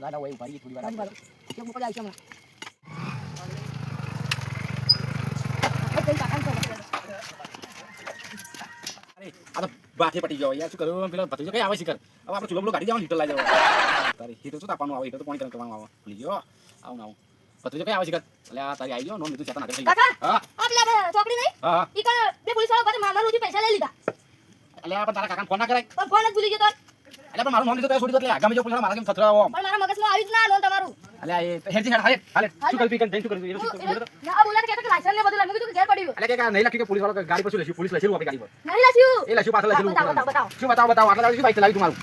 હોય ઊભા રહીએ થોડી વાર. એક મોકલી આવીશ હમણાં. આ તો બાથે પટી ગયો. યાર શું કરું? પેલા ભત્રીજો કઈ આવે છે કર હવે આપણે ચૂલો કાઢી જવાનું હીટર લાવી જવાનું. તારી હીટર શું તાપવાનું આવે? હીટર તો પાણી ગરમ કરવાનું આવે. ભૂલી ગયો. આવું ને આવું. ભત્રીજો કઈ આવે છે કર એટલે આ તારી આવી ગયો. નોન લીધું છે નાગર થઈ ગયું. કાકા હા. આ પેલા નહીં? હા હા. ઈ કાં બે પોલીસવાળા પાસે મારા પૈસા લઈ લીધા. એટલે પણ તારા કાકાને ફોન ના કરાય. ફોન જ ભૂલી ગયો તો. એટલે પણ મારું નામ લીધું તો છોડી દો એટલે આગામી જો પોલીસ મારા કેમ થથરા પણ મારા મગજમાં આવી જ ના લોન તમારું. અલે આ એ હેડજી હેડ હાલે હાલે. શું કરી પીકન શું તું? તું? ના, બોલા કે તો લાયસન્સ ને બધું કીધું કે ઘેર પડ્યું એટલે કે નહીં લખ્યું કે પોલીસ વાળો ગાડી પર શું લખ્યું? પોલીસ લખેલું આપણી ગાડી પર. નહીં લખ્યું. એ લખ્યું પાછળ લખેલું બતાવો, બતાવો. શું બતાવો બતાવો? આટલા શું બાઈક ચલાવી તમારું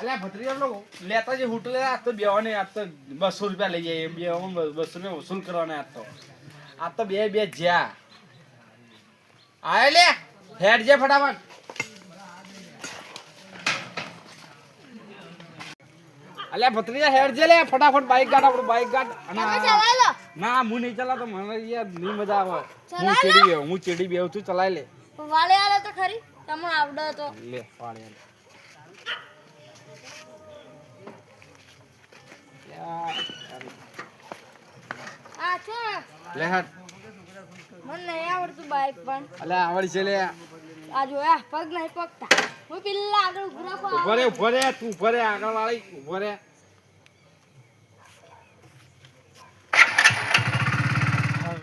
અલે ભત્રીજા લોકો લેતા જે હોટલે આ તો બેવાને આ તો બસો રૂપિયા લઈ જાય બે બસો રૂપિયા વસૂલ કરવાના આ તો. આ તો બે બે જ્યાં. આય લે હેડ જે ફટાફટ. અલ્યા ભત્રીજા હેડ જે લે ફટાફટ બાઈક ગાડ આપણો બાઈક ગાડ અને તમે લો. ના હું નહીં ચલાવતો મને યાર નહીં મજા આવે. હું ચડી ગયો હું ચડી ગયો તું ચલાવી લે. વાલે આલે તો ખરી તમને આવડો તો. લે આલે. આ છો? લે હટ મને નહીં આવડતું બાઈક પણ. અલ્યા આવડી છે લે. આ જોયા પગ નહીં પગતા. હું પેલા આગળ ઊભો રે ઊભો રે તું ઊભો રે આગળ વાળી ઊભો રે.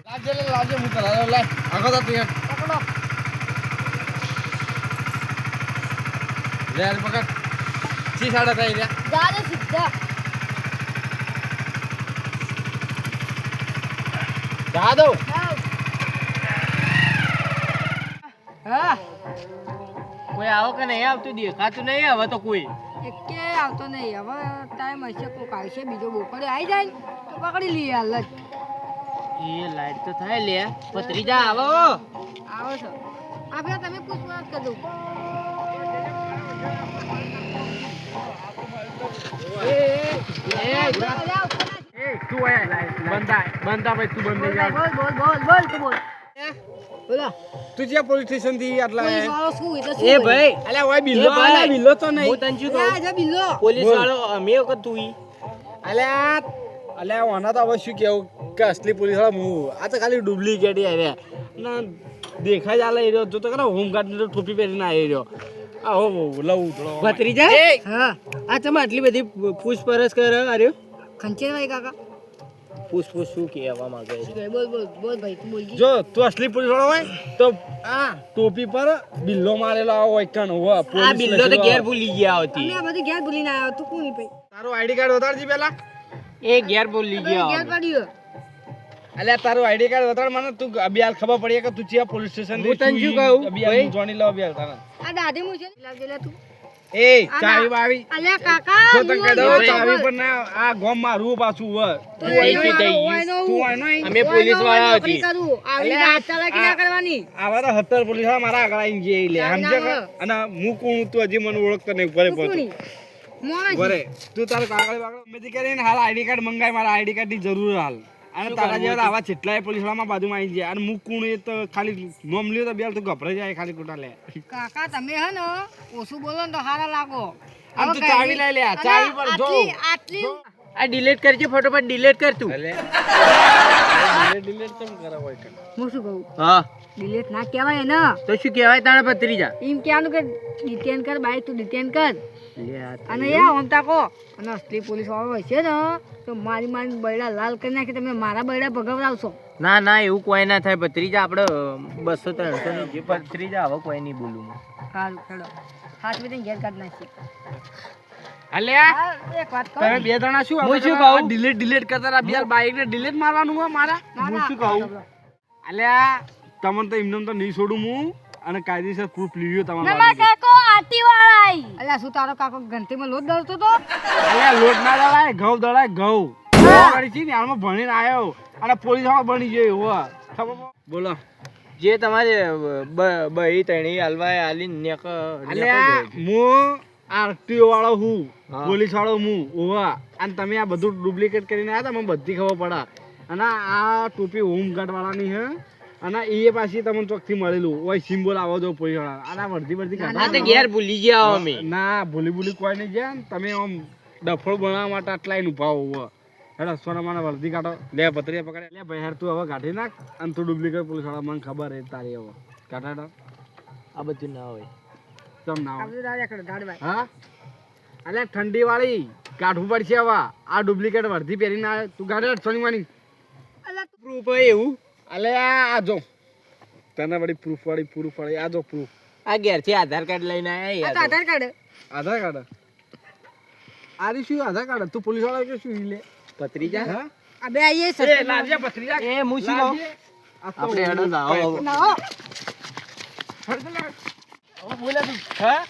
લાવજે લે લાવજે હું ચલાવ્યો લે આગળ તો તું પકડો. લે યાર પકડ. સી સાડા થઈ રહ્યા? જા દે સીધા. જા દો હા. કોઈ આવો કે નહીં આવતું દેખાતું નહીં હવે તો કોઈ. એકે આવતો નહીં હવે ટાઈમ હશે કોક આવશે બીજો બોકડે આવી જાય તો પકડી લઈએ હાલ જ. એ લાઈટ તો થાય લે પત્રીજા આવો. આવો છો. આપણે તમે પૂછવા જ કરું એ તું આય બંધા બંધા ભાઈ તું બંધ જા. બોલ બોલ બોલ બોલ તું બોલો. તું જ્યાં પોલીસ સ્ટેશનથી આટલા એ ભાઈ. અલ્યા ઓય બિલ્લો. અલ્યા બિલ્લો તો નહીં. હું તને શું? કહું? આ જા બિલ્લો. પોલીસ. વાળો અમે વખત તું અલ્યા અલ્યા ઓના તો હવે શું કેવું? કે અસલી પોલીસવાળા હું? આ તો ખાલી ડુપ્લિકેટ આવ્યા ના દેખાય જ એ રહ્યો. તો ખરા હોમગાર્ડની તો ટોપી પહેરીને આવી રહ્યો. આવો હો લઉં ભત્રીજા? હા. આ તમે આટલી બધી પૂછપરછ કરે અરે? ખંચેર ભાઈ કાકા. પૂછ પૂછ શું કહેવા માંગે છે? બોલ બોલ બોલ ભાઈ તું બોલજી. જો તું અસલી પોલીસ વાળો હોય તો આ ટોપી પર બિલ્લો મારેલો આવો હોય કણ હોવે, આ બિલ્લો તો ઘેર ભૂલી ગયા હતી. અમે બધું ઘેર ભૂલીને આવ્યો તું કોની ભાઈ? તારું આઈડી કાર્ડ વધારજી પેલા એ ઘેર ભૂલી ગયા ઘેર પડ્યો અલ્યા તારું આઈડી કાર્ડ વધાર મને તું અભિયાલ ખબર પડી કે તું ચિયા પોલીસ સ્ટેશન હું તને શું કહું, ભાઈ? જોણી લો અભિયાલ તારા. આ દાઢી મું છે લાવજે તું. એ ચાવી વાવી. અલે કાકા જો તને દઉં ચાવી. પર ના આ ગોમ મારું પાછું હોય. તું ગયું. એનો તું હું. આનો અમે પોલીસવાળા હતી. આવી વાત ચાલાકી ના આ- કરવાની? આવા તો સત્તર પોલીસવાળા મારા આગળ આવીને જઈ લે. સમજે અને હું કોણ તું હજી મને ઓળખતો નહીં ભરે પોતે. ભરે તું તારું કાગળ બાગળ મેથી કરીને હાલ આઈડી કાર્ડ મંગાય મારા આઈડી કાર્ડની જરૂર હાલ. અને તારા જેવા આવા જેટલાય પોલીસ વાળામાં બાજુમાં આવી ગયા અને હું કોણ એ તો ખાલી નોમ લ્યો તો બેલ તો ગભરાઈ જાય ખાલી ખોટા લે કાકા તમે હે ને ઓછું બોલો ને તો હારા લાગો. આમ તો ચાવી લઈ લે, ચાવી પર જો. આટલી આ ડિલીટ કરજે ફટોફટ ડિલીટ કર તું. ડિલીટ કેમ કરે હોય કે? હું શું કહું? હા. ડિલીટ ના કહેવાય ને. તો શું કહેવાય તારા ભત્રીજા? એમ કહેવાનું કે ડિટેન કર બાય તું ડિટેન કર. અને યા ઓમતા કો અને અસલી પોલીસ વાળો હશે ને તો મારી મારી બૈડા લાલ કરી નાખી તમે મારા બૈડા ભગવડાવશો. ના ના એવું કોઈ ના થાય ભત્રીજા આપણે બસો ત્રણસો ની જે ભત્રીજા હવે કોઈ નહીં બોલું. સારું ખેડો હાથ બધી ઘેર કાઢ નાખી અલ્યા હા, એક વાત કહું. તમે બે જણા શું હું શું કહું? ડિલીટ ડિલીટ કરતા બે બાઈક ને ડિલીટ મારવાનું હોય મારા? હું શું કહું? અલ્યા તમને તો એમને તો નહીં છોડું હું. અને કાયદેસર પ્રૂફ લીધો તમારે વાળા અલ્યા શું તારો કાકો ઘંટીમાં લોટ દળતો તો? અલ્યા લોટ ના દળાય ઘઉં દળાય ઘઉં. ઘઉં છે ને હાલમાં ભણીને આવ્યો અને પોલીસ વાળો બની ગયો હો બોલો. જે તમારે બહી તણી હલવા હાલી નેક અલ્યા હું આરટીઓ વાળો હું પોલીસ વાળો હું ઓવા અને તમે આ બધું ડુપ્લિકેટ કરીને આવ્યા હતા મને બધી ખબર પડે. અને આ ટોપી હોમગાર્ડ વાળાની હે. અને એ પાછી તમને ચોકથી મળેલું. ઓય સિમ્બોલ આવો જો પોઈ આના વર્ધી વર્ધી હા તો ઘેર ભૂલી ગયા અમે. ના ભૂલી ભૂલી કોઈ નહીં જાય તમે આમ ડફળ બનાવવા માટે આટલા એને ઊભા હોવો હેડો સોનામાના વર્ધી કાઢો. લે પતરી પકડે. લે ભાઈ હેર તું હવે કાઢી નાખ અને તું ડુપ્લિકેટ પોલીસવાળા મને ખબર હે તારી હવે. કાઢાડો આ બધું ના હોય. તમ ના દાડભાઈ હા? અલે ઠંડી વાળી કાઢવું પડશે હવે. આ ડુપ્લિકેટ વર્ધી પહેરીને આવે તું કાઢે સોનીમાની માની. તું પ્રૂફ હોય એવું? અલે આ જો. તને વળી પ્રૂફ વાળી પ્રૂફ વાળી આ જો પ્રૂફ આ ઘેરથી આધાર કાર્ડ લઈને આ આયા આધાર કાર્ડ. આધાર કાર્ડ? આરી શું આધાર કાર્ડ? તું પોલીસવાળા કે શું લે? પત્રીજા હા? અબે બે સર એ લાજે પત્રીજા એ મુસી લો આપણે હેડો જાઓ. ના હો બોલે તું. હા?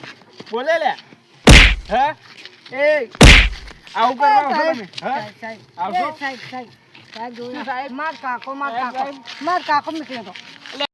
બોલે લે. હા? એ આવું કરવા હા? સાહેબ સાહેબ આવશો? સાહેબ સાહેબ સાહેબ જોયું સાહેબ? માર કાકો માર કાકો માર કાકો નીકળ્યો